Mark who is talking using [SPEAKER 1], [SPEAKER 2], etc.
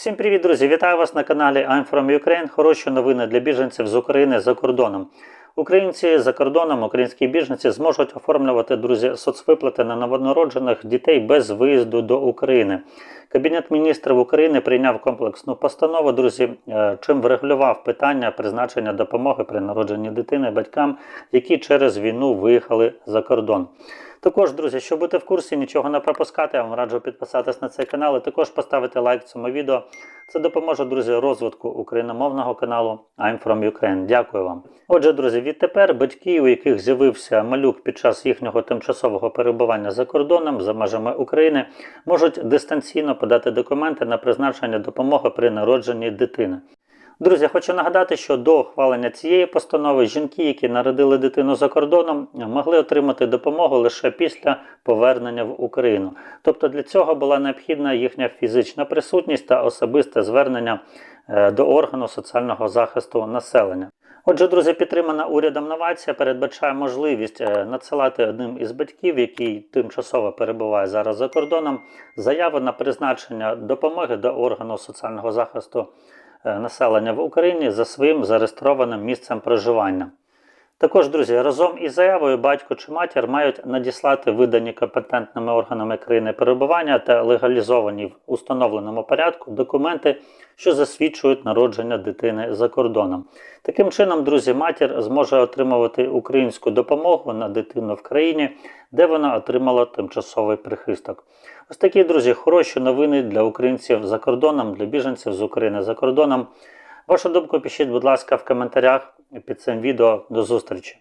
[SPEAKER 1] Всім привіт, друзі! Вітаю вас на каналі I'm from Ukraine. Хороші новини для біженців з України за кордоном. Українці за кордоном, українські біженці зможуть оформлювати друзі соцвиплати на новонароджених дітей без виїзду до України. Кабінет міністрів України прийняв комплексну постанову, друзі, е, чим врегулював питання призначення допомоги при народженні дитини батькам, які через війну виїхали за кордон. Також, друзі, щоб бути в курсі, нічого не пропускати, я вам раджу підписатись на цей канал і також поставити лайк цьому відео. Це допоможе, друзі, розвитку україномовного каналу I'm from Ukraine. Дякую вам. Отже, друзі, відтепер батьки, у яких з'явився малюк під час їхнього тимчасового перебування за кордоном за межами України, можуть дистанційно подати документи на призначення допомоги при народженні дитини. Друзі, хочу нагадати, що до ухвалення цієї постанови жінки, які народили дитину за кордоном, могли отримати допомогу лише після повернення в Україну. Тобто для цього була необхідна їхня фізична присутність та особисте звернення е, до органу соціального захисту населення. Отже, друзі, підтримана урядом новація передбачає можливість е, надсилати одним із батьків, який тимчасово перебуває зараз за кордоном, заяву на призначення допомоги до органу соціального захисту населення в Україні за своїм зареєстрованим місцем проживання. Також, друзі, разом із заявою батько чи матір мають надіслати видані компетентними органами країни перебування та легалізовані в установленому порядку документи, що засвідчують народження дитини за кордоном. Таким чином, друзі, матір зможе отримувати українську допомогу на дитину в країні, де вона отримала тимчасовий прихисток. Ось такі, друзі, хороші новини для українців за кордоном, для біженців з України за кордоном. Вашу думку пишіть, будь ласка, в коментарях під цим відео. До зустрічі!